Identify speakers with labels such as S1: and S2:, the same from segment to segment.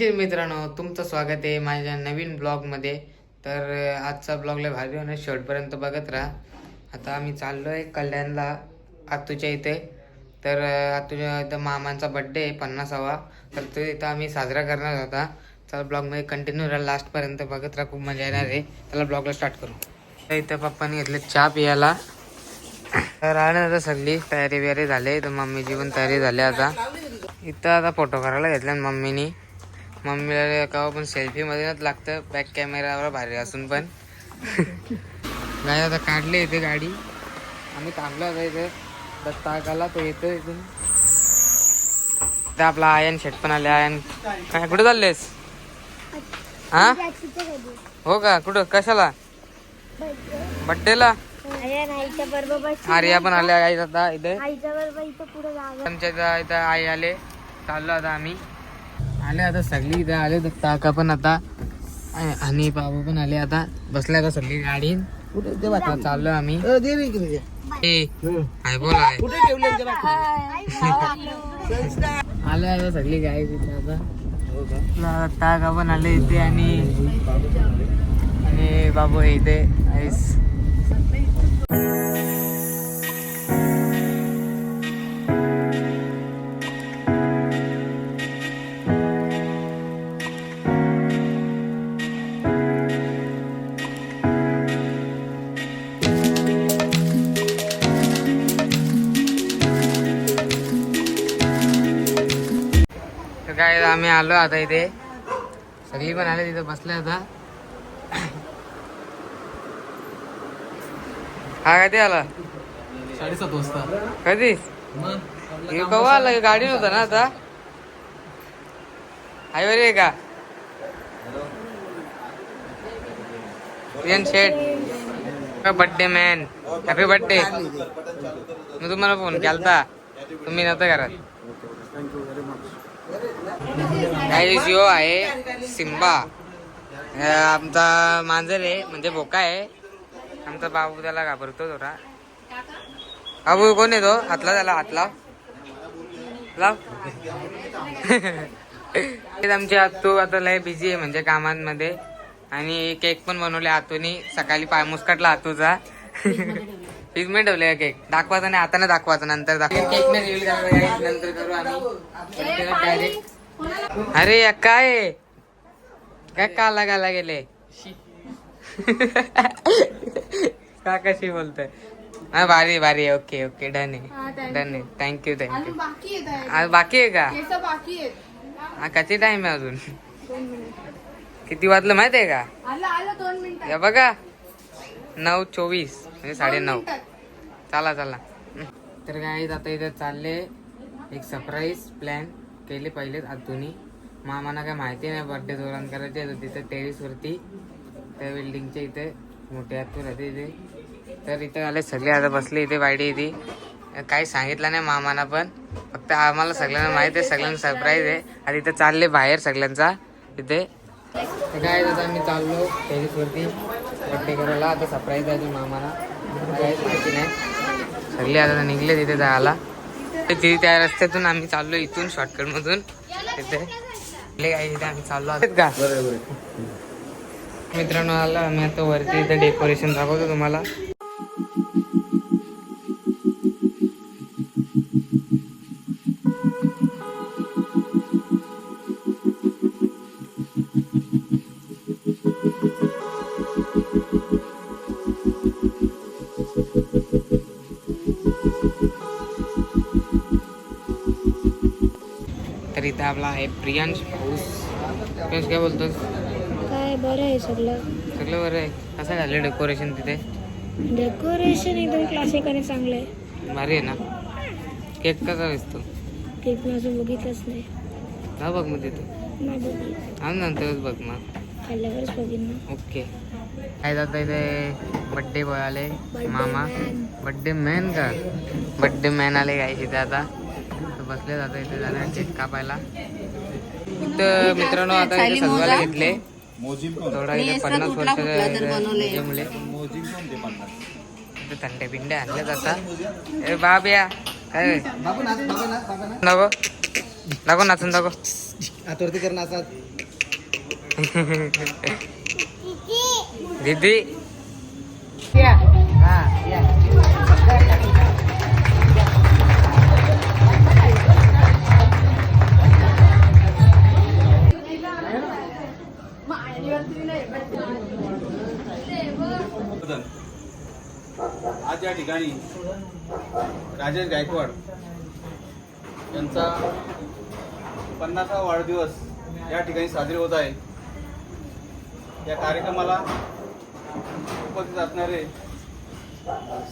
S1: तर मित्रांनो. तुमचं स्वागत आहे माझ्या नवीन ब्लॉगमध्ये. तर आजचा ब्लॉगला भारी होणार. शेवटपर्यंत बघत राहा. आता आम्ही चाललो आहे कल्याणला आतूच्या इथे. तर आतूच्या इथं मामांचा बड्डे आहे पन्नासावा. तर तो इथं आम्ही साजरा करणार होता. चला ब्लॉगमध्ये कंटिन्यू राहा. लास्टपर्यंत बघत राहा. खूप मजा येणार आहे. त्याला ब्लॉगला स्टार्ट करू. तर इथं पप्पाने घेतले चहा पियाला तर आलं आता सगळी. तयारी बियारी झाली. तर मम्मीची पण तयारी झाली आता. इथं आता फोटो करायला घेतला मम्मीनी. मम्मीला केव्हा पण सेल्फी मध्येच लागतं. बॅक कॅमेरावर भारी असून पण. गाडी आता काढले इथे गाडी. आम्ही थांबलो आता इथे. दत्ताक आला तो येतो इथून. इथं आपला आयन शेट पण आले. आयन काय कुठे चाललेस? हा? हो का? कुठं? कशाला? बड्डेला? आर्या पण आले आई आता इथे. आमच्या इथं आई आले. चाललो आता आम्ही. आले आता सगळी इथं आले तर काका पण आता आणि बाबू पण आले आता. बसले आता सगळी गाडी. आता चाललो आम्ही. ए, हाय बोल आले आता सगळी गाडी तिथे आता. काका पण आले इथे आणि आणि बाबू इथे आईस काय आम्ही आलो आता इथे. सगळी पण आले तिथे बसले आता. हा कधी आला?
S2: साडेसात वाजता.
S1: कधी? कवा आला? गाडी नव्हता ना आता. आई बरी आहे का Priyan Sheth birthday man happy birthday मी तुम्हाला फोन केलता. तुम्ही नव्हता घरात. काही जिओ आहे सिम्बा आमचा मांजर आहे म्हणजे बोका आहे. आमचा बाबू त्याला घाबरतो थोडा बाबू कोण आहे तो? हातला त्याला हात लाव. आमची आतू आता लय बिझी आहे म्हणजे कामांमध्ये. आणि केक पण बनवले आतूनी. सकाळी पाय मुस्कटला आतूचा. फ्रीजमध्ये ठेवले केक. दाखवायचा नाही हाताने दाखवायचा नंतर दाखव. केक नाही रिव्हील करायला नंतर करू आम्ही. डायरेक्ट अरे या काय? काय काला गाला गेले? का कशी बोलतोय. हा भारी भारी. Okay okay. डन आहे. डन आहे. थँक्यू थँक्यू आज बाकी आहे का? हा किती टाइम आहे अजून? किती वाजलं माहीत आहे का?
S3: आलं आलं दोन मिनिट
S1: या बघा. नऊ चोवीस म्हणजे साडे नऊ. चला चला. तर काय आता इथे चालले. एक सरप्राईज प्लॅन केले पहिलेच आतूनी मामाना काय माहिती नाही बर्थडे दौरान करायचे तर तिथे टेरिस वरती त्या बिल्डिंगच्या इथे मोठे आतूर राहते इथे तर इथे आले सगळे आता बसले इथे वाडी इथे काही सांगितलं नाही मामाना पण. फक्त आम्हाला सगळ्यांना माहिती आहे सगळ्यांना सरप्राईज आहे. आणि इथे चालले बाहेर सगळ्यांचा तिथे काय आता आम्ही चाललो टेरिस वरती बड्डे करायला. आता सरप्राईज आहे मामाना. काहीच माहिती नाही. सगळे आता निघले तिथे जायला. तिथे त्या रस्त्यातून आम्ही चाललो इथून शॉर्टकट मधून. तिथे. आम्ही चाललो आहेत. का मित्रांनो आला आम्ही आता वरती इथे डेकोरेशन दाखवतो तुम्हाला. तर इथे आपला आहे प्रियांश पाऊस प्रियांश काय बोलतोस
S3: काय बरं आहे सगळं
S1: सगळं बरं आहे कसं झालं डेकोरेशन तिथे
S3: डेकोरेशन एकदम क्लासिक आणि चांगलं आहे
S1: भारी आहे ना केक कसा दिसतो
S3: केक मी अजून बघितलंच नाही
S1: हा बघ मग तिथे
S3: नाही बघितलं
S1: नंतरच बघ मग
S3: खाल्ल्यावरच बघीन ना
S1: ओके काय जातं इथे बड्डे बॉय आले मामा बड्डे मॅन का बड्डे मॅन आले काय इथे आता बसले जातं इथे जाणार केक कापायला. इथं मित्रांनो आता इथे सजवायला घेतले. थोडा इथे पन्नास इथे थंडे पिंडे आणले जातात ए बाब या. काय? नव दाखव नाचून दाखव
S2: हातवरती कर नाचात.
S1: दीदी.
S4: आज या ठिकाणी राजेश गायकवाड यांचा पन्नासा वाढदिवस या ठिकाणी साजरे होत आहे. या कार्यक्रमाला उपस्थित असणारे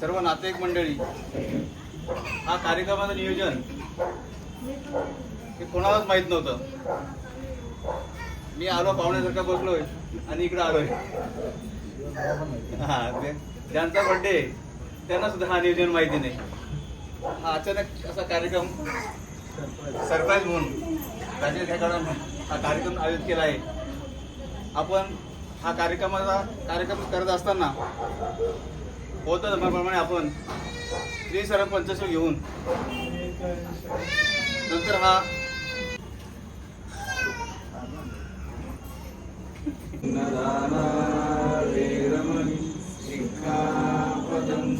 S4: सर्व नातेवाईक मंडळी हा कार्यक्रमाचं नियोजन हे कोणालाच माहीत नव्हतं. मी आलो पाहुण्यासारखा बसलोय आणि इकडं आलोय. हा ते- ज्यांचा बर्थडे त्यांना सुद्धा हा नियोजन माहिती नाही. हा अचानक असा कार्यक्रम सरप्राईज म्हणून राजेश गायकवाड हा कार्यक्रम आयोजित केला आहे. आपण हा कार्यक्रमाचा कार्यक्रम करत असताना होतं प्रमाणे आपण श्री सरम पंचशील घेऊन. नंतर हा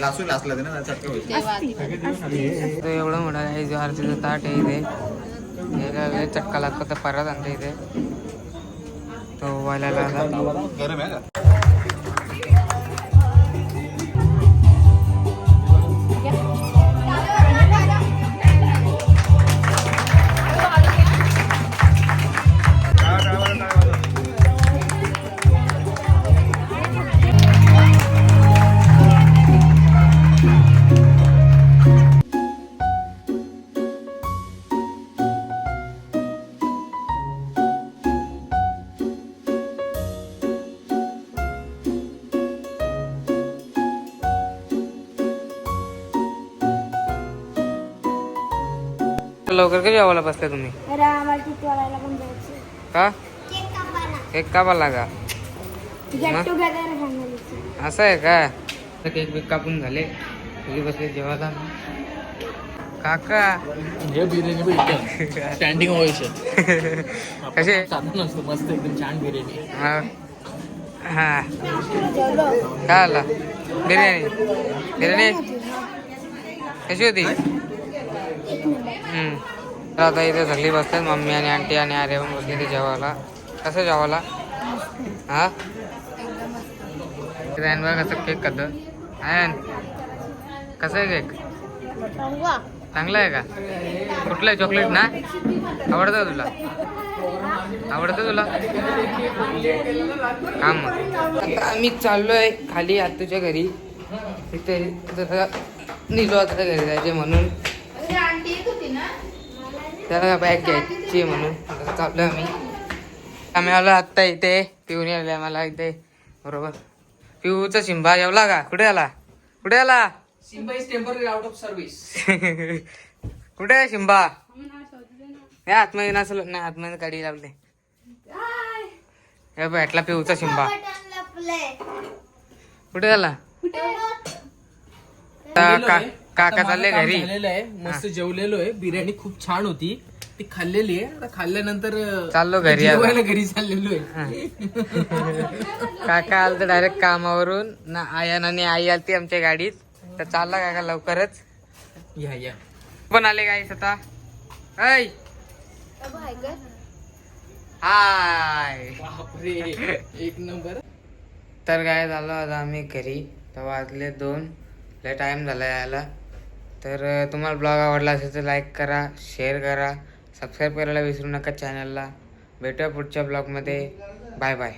S4: लासून लासला ना चटका
S1: तो एवढं मोठा आहे जो आरतीचं ताट आहे इथे लय चटका लागतो तर परत आणते इथे. तो व्हायला लागला
S4: गरम आहे का?
S1: लवकर कधी जेवायला बसले तुम्ही.
S3: अरे आम्हाला तिथे वाढायला पण जायचं
S1: का? एक का लागा.
S3: गेट टुगेदर फॅमिलीचं
S1: असं आहे का? केक बिक कापून झाले. घरी बसले जेवायला. काका.
S2: हे बिर्याणी स्टँडिंग व्हायचे
S1: कसे?
S2: साधन मस्त एकदम छान बिर्याणी.
S1: हा. हा. काय आला? बिर्याणी. बिर्याणी? कशी होती. तर आता इथे सगळी बसतात मम्मी आणि आंटी आणि आर्य पण बसले ते जेवायला. कसं जेवायला? हा? त्यान कसं केक खातं. आयन कसं आहे केक चांगला आहे का? कुठला आहे चॉकलेट ना? आवडतं तुला? आवडतं तुला? हा मग. आता आम्ही चाललोय खाली आतूच्या घरी. इथे जरा निलो आता घरी जायचे म्हणून. त्याला बॅग घ्यायची म्हणून. आता चाललोय आम्ही. आम्ही आलो आत्ता इथे. पिऊन आले मला इथे. बरोबर. पिऊचा शिंबा जेवला का? कुठे आला? कुठे आला?
S2: Simba is temporary out of service
S1: कुठे आहे शिंबा? नाही आतमध्ये नसल नाही आतमध्ये गाडी लावले. हे भेटला पिऊचा शिंबा. कुठे झाला का- काका चालले घरी?
S2: झालेलं आहे. मस्त जेवलेलो आहे. बिर्याणी खूप छान होती. ती खाल्लेली आहे. आता खाल्ल्यानंतर
S1: चाललो घरी आता.
S2: जेवायला घरी चाललेलो आहे.
S1: काका आलं तर डायरेक्ट कामावरून. ना आयन आणि आई आलती आमच्या गाडीत. तर चालला काका लवकरच.
S2: या या.
S1: पण आले गाईस आता. ऐ! हाय.
S2: बापरे. एक नंबर.
S1: तर काय झालं आता आम्ही घरी. तर वाजले दोन. लय टाइम झाला यायला. तर तुम्हाला ब्लॉग आवडला असेल तर लाईक करा शेअर करा सबस्क्राईब करायला विसरू नका चॅनलला भेटूया पुढच्या ब्लॉगमध्ये. Bye bye